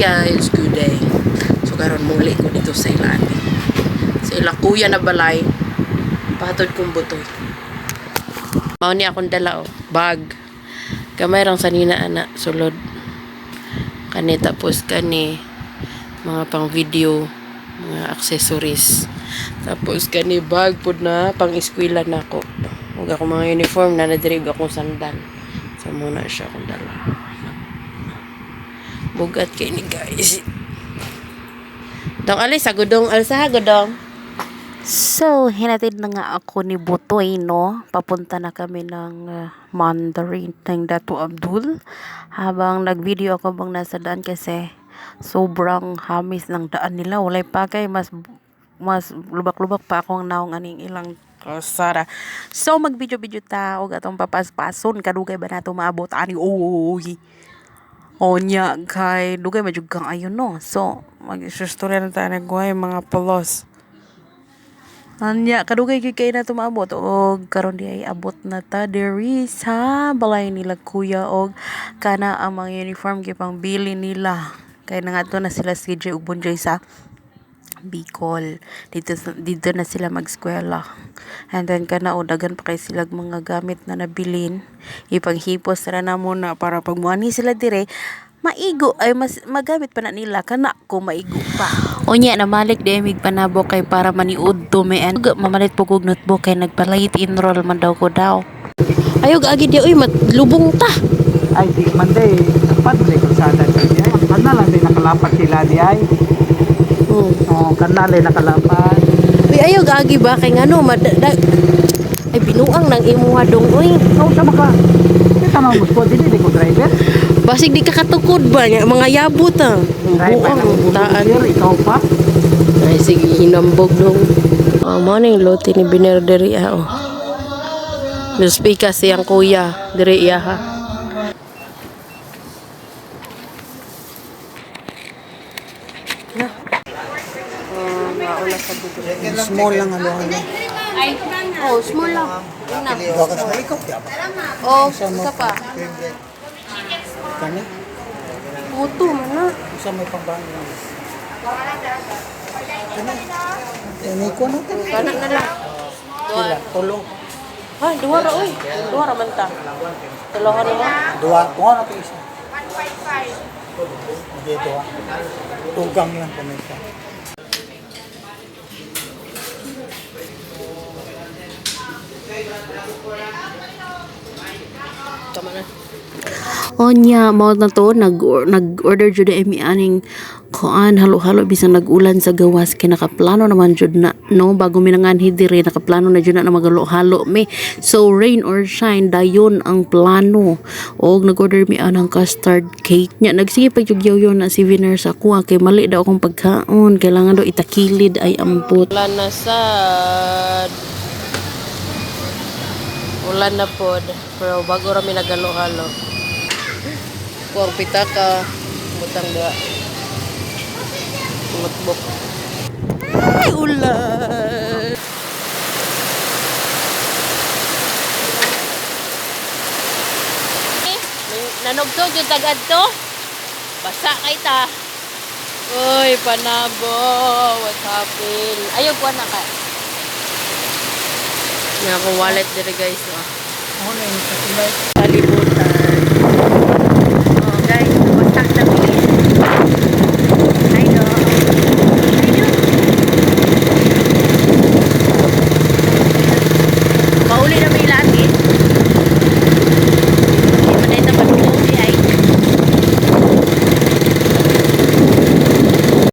guys, good day. So karon muli ko dito sa ilan. Sa ila kuya na balay. Patod kong butoy. Mao ni akong dala oh, bag. Gamay rang sanina ana sulod. Kani tapos kani mga pang video, mga accessories. Tapos kani bag pud na pang eskwela nako. Ug ako mga uniform na nadrib akong sandal. So muna siya akong dala. Bugat kay ni guys. Dong alis sa gudong alsa gudong. So, hinatid na nga ako ni Butoy, no? Papunta na kami ng uh, Mandarin ng Dato Abdul. Habang nag-video ako bang nasa daan kasi sobrang hamis ng daan nila. Walay pakay, mas mas lubak-lubak pa akong naong aning ilang kasara. So, mag-video-video ta og atong papaspason kadugay ba nato maabot ani oy. Onya kay dugay majud kang ayon no. So, mag-istorya na tayo ng mga pelos. Anya, kadugay gyud kay na tumaabot og karon di ay abot na ta diri sa balay nila kuya og kana ang mga uniform gyud pang bili nila. Kay nangadto na sila si CJ ug Bonjoy sa Bicol. Dito dito na sila mag-eskwela. And then kana o dagan pa kay sila mga gamit na nabilin. Ipanghipos ra na muna para pag sila dire maigo ay mas magamit pa na nila kana ko maigo pa. Unya namalik di mig panabo kay para maniud to me and mamalit po kog notebook kay nagpalit enroll man daw ko daw. Ayog agi di uy matlubong ta. ay di man day dapat day kalsada sa di ay kana lang day nakalapat sila di ay. Oh kana lang nakalapat Uy ayog agi ba kay ngano mad da- ay binuang nang imuha dong uy. so sama ka kita mo dili di ko driver Basig di ka katukod ba nya mga yabot ah. driver Buang ng taan. ikaw pa Ay sige hinambog dong. Oh, mo ning lote ni Biner diri ah. Oh. Mispika siyang kuya diri iya ha. Small lang ano ano Oh, small lang. Una. baka sa ikaw di ba Oh, isa pa. kani Puto man na. sa may pambahan kani ini ko natin Kana na lang. sila tulo Ha, duha ra oy. Duha ra man ta. Tulohan mo. dua kuha na to isa Hindi ito ah. Tugang lang kami Tama na. Onya na to nag nag-order jud mi aning kuan. Halo-halo bisan nag-ulan sa gawas kay nakaplano naman jud na no? Bago mi nanganhi diri nakaplano na jud na na magalo-halo mi. So rain or shine dayon ang plano. Og nag-order mi anang custard cake nya nagsige pa jud yon na si Viner sa kuha kay mali daw akong pagkaon. Kailangan daw itakilid ay ampot. Na sad. Ulan na pod. Pero bago rami nagalo-halo. Kuwang pitaka. Butang da. Notebook. Ay, ulan! Nanugtog yung tagad to. Basa kay ta. Uy, panabo. What happened? Ayaw ko na ka. Nga akong wallet dire guys. Oh. Ano yung kasilay? Kalibutan.